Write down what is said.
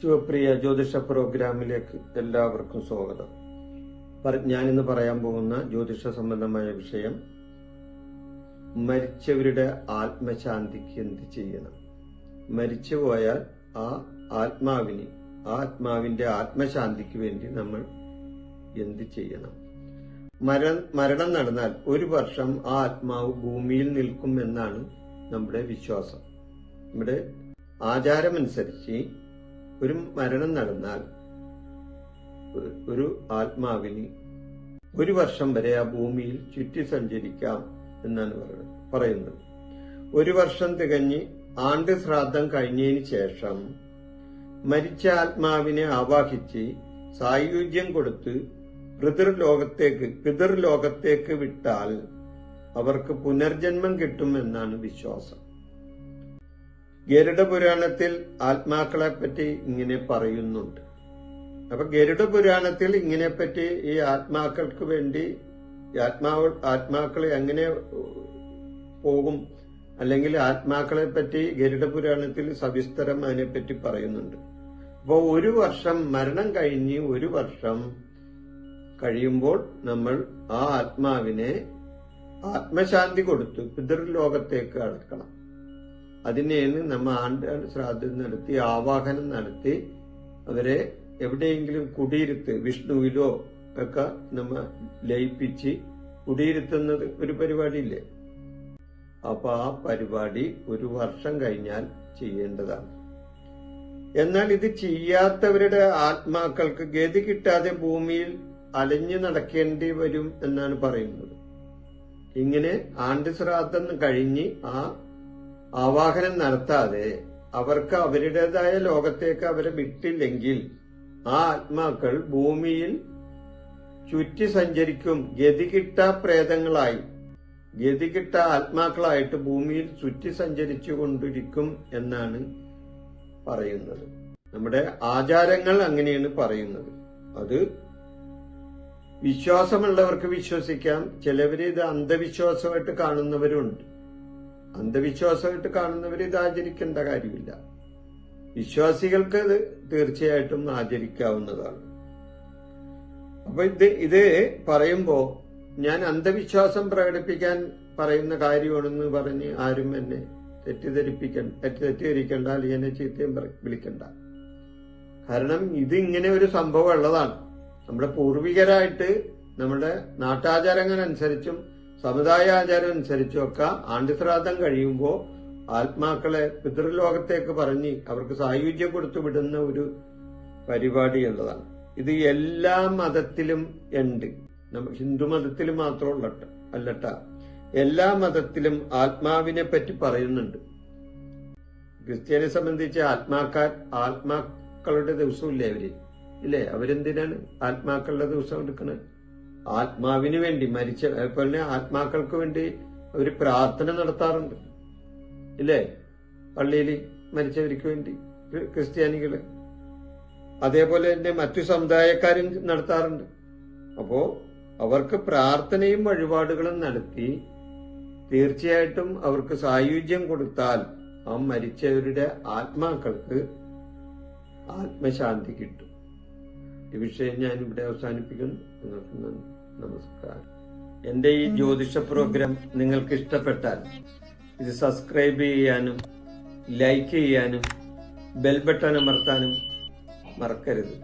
ശിവപ്രിയ ജ്യോതിഷ പ്രോഗ്രാമിലേക്ക് എല്ലാവർക്കും സ്വാഗതം. ഞാൻ ഇന്ന് പറയാൻ പോകുന്ന ജ്യോതിഷ സംബന്ധമായ വിഷയം മരിച്ചവരുടെ ആത്മശാന്തിക്ക് എന്ത് ചെയ്യണം? മരിച്ചു പോയാൽ ആ ആത്മാവിന് ആത്മാവിന്റെ ആത്മശാന്തിക്ക് വേണ്ടി നമ്മൾ എന്ത് ചെയ്യണം? മര മരണം നടന്നാൽ ഒരു വർഷം ആ ആത്മാവ് ഭൂമിയിൽ നിൽക്കും എന്നാണ് നമ്മുടെ വിശ്വാസം. നമ്മുടെ ആചാരമനുസരിച്ച് ഒരു മരണം നടന്നാൽ ഒരു- ആത്മാവിന് ഒരു വർഷം വരെ ആ ഭൂമിയിൽ ചുറ്റി സഞ്ചരിക്കാം എന്നാണ് പറയുന്നത്. ഒരു വർഷം തികഞ്ഞ് ആണ്ട് ശ്രാദ്ധം കഴിഞ്ഞതിന് ശേഷം മരിച്ച ആത്മാവിനെ ആവാഹിച്ച് സായുജ്യം കൊടുത്ത് പിതൃലോകത്തേക്ക് പിതൃലോകത്തേക്ക് വിട്ടാൽ അവർക്ക് പുനർജന്മം കിട്ടുമെന്നാണ് വിശ്വാസം. ഗരുഡ പുരാണത്തിൽ ആത്മാക്കളെ പറ്റി ഇങ്ങനെ പറയുന്നുണ്ട്. അപ്പൊ ഗരുഡ പുരാണത്തിൽ ഇങ്ങനെ പറ്റി ഈ ആത്മാക്കൾക്ക് വേണ്ടി ആത്മാവ് ആത്മാക്കൾ എങ്ങനെ പോകും? അല്ലെങ്കിൽ ആത്മാക്കളെ പറ്റി ഗരുഡ പുരാണത്തിൽ സവിസ്തരം അതിനെപ്പറ്റി പറയുന്നുണ്ട്. അപ്പോൾ ഒരു വർഷം മരണം കഴിഞ്ഞ് ഒരു വർഷം കഴിയുമ്പോൾ നമ്മൾ ആ ആത്മാവിനെ ആത്മശാന്തി കൊടുത്ത് പിതൃലോകത്തേക്ക് അടക്കണം. അതിനെയാണ് നമ്മൾ ആണ്ട് ശ്രാദ്ധം നടത്തി ആവാഹനം നടത്തി അവരെ എവിടെയെങ്കിലും കുടിയിരുത്ത് വിഷ്ണുവിലോ ഒക്കെ നമ്മ ലയിപ്പിച്ച് കുടിയിരുത്തുന്നത് ഒരു പരിപാടിയില്ലേ? അപ്പൊ ആ പരിപാടി ഒരു വർഷം കഴിഞ്ഞാൽ ചെയ്യേണ്ടതാണ്. എന്നാൽ ഇത് ചെയ്യാത്തവരുടെ ആത്മാക്കൾക്ക് ഗതി കിട്ടാതെ ഭൂമിയിൽ അലഞ്ഞു നടക്കേണ്ടി വരും എന്നാണ് പറയുന്നത്. ഇങ്ങനെ ആണ്ട് ശ്രാദ്ധം കഴിഞ്ഞ് ആ ആവാഹനം നടത്താതെ അവർക്ക് അവരുടേതായ ലോകത്തേക്ക് അവരെ വിട്ടില്ലെങ്കിൽ ആ ആത്മാക്കൾ ഭൂമിയിൽ ചുറ്റി സഞ്ചരിക്കും. ഗതികിട്ട പ്രേതങ്ങളായി. ഗതികിട്ട ആത്മാക്കളായിട്ട് ഭൂമിയിൽ ചുറ്റി സഞ്ചരിച്ചു കൊണ്ടിരിക്കും എന്നാണ് പറയുന്നത്. നമ്മുടെ ആചാരങ്ങൾ അങ്ങനെയാണ് പറയുന്നത്. അത് വിശ്വാസമുള്ളവർക്ക് വിശ്വസിക്കാം. ചിലവര് ഇത് അന്ധവിശ്വാസമായിട്ട് കാണുന്നവരുണ്ട്. അന്ധവിശ്വാസമായിട്ട് കാണുന്നവർ ഇത് ആചരിക്കേണ്ട കാര്യമില്ല. വിശ്വാസികൾക്ക് ഇത് തീർച്ചയായിട്ടും ആചരിക്കാവുന്നതാണ്. അപ്പൊ ഇത് ഇത് പറയുമ്പോ ഞാൻ അന്ധവിശ്വാസം പ്രകടിപ്പിക്കാൻ പറയുന്ന കാര്യമാണെന്ന് പറഞ്ഞ് ആരും എന്നെ തെറ്റിദ്ധരിപ്പിക്കാൻ തെറ്റിദ്ധരിക്കേണ്ട അല്ലെങ്കിൽ എന്നെ ചീത്തയും വിളിക്കണ്ട. കാരണം ഇത് ഇങ്ങനെ ഒരു സംഭവം ഉള്ളതാണ്. നമ്മുടെ പൂർവികരായിട്ട് നമ്മുടെ നാട്ടാചാരങ്ങൾ അനുസരിച്ചും സമുദായ ആചാരം അനുസരിച്ചും ഒക്കെ ആണ്ടിശ്രാദ്ധം കഴിയുമ്പോൾ ആത്മാക്കളെ പിതൃലോകത്തേക്ക് പറഞ്ഞ് അവർക്ക് സായുജ്യം കൊടുത്തു വിടുന്ന ഒരു പരിപാടി എന്നതാണ് ഇത് എല്ലാ മതത്തിലും ഉണ്ട്. ഹിന്ദു മതത്തിൽ മാത്രമുള്ള അല്ലട്ട. എല്ലാ മതത്തിലും ആത്മാവിനെ പറ്റി പറയുന്നുണ്ട്. ക്രിസ്ത്യാനിയെ സംബന്ധിച്ച് ആത്മാക്കാർ ആത്മാക്കളുടെ ദിവസമില്ലേ അവർ? ഇല്ലേ? അവരെന്തിനാണ് ആത്മാക്കളുടെ ദിവസം എടുക്കുന്നത് ആത്മാവിന് വേണ്ടി മരിച്ച അതുപോലെ ആത്മാക്കൾക്ക് വേണ്ടി ഒരു പ്രാർത്ഥന നടത്താറുണ്ട്. ഇല്ലേ? പള്ളിയിൽ മരിച്ചവർക്ക് വേണ്ടി ക്രിസ്ത്യാനികൾ അതേപോലെ തന്നെ മറ്റു സമുദായക്കാരും നടത്താറുണ്ട്. അപ്പോ അവർക്ക് പ്രാർത്ഥനയും വഴിപാടുകളും നടത്തി തീർച്ചയായിട്ടും അവർക്ക് സായുജ്യം കൊടുത്താൽ ആ മരിച്ചവരുടെ ആത്മാക്കൾക്ക് ആത്മശാന്തി കിട്ടും. ഈ വിഷയം ഞാൻ ഇവിടെ അവസാനിപ്പിക്കുന്നു. നിങ്ങൾക്ക് നമസ്കാരം. എന്റെ ഈ ജ്യോതിഷ പ്രോഗ്രാം നിങ്ങൾക്ക് ഇഷ്ടപ്പെട്ടാൽ ഇത് സബ്സ്ക്രൈബ് ചെയ്യാനും ലൈക്ക് ചെയ്യാനും ബെൽ ബട്ടൺ അമർത്താനും മറക്കരുത്.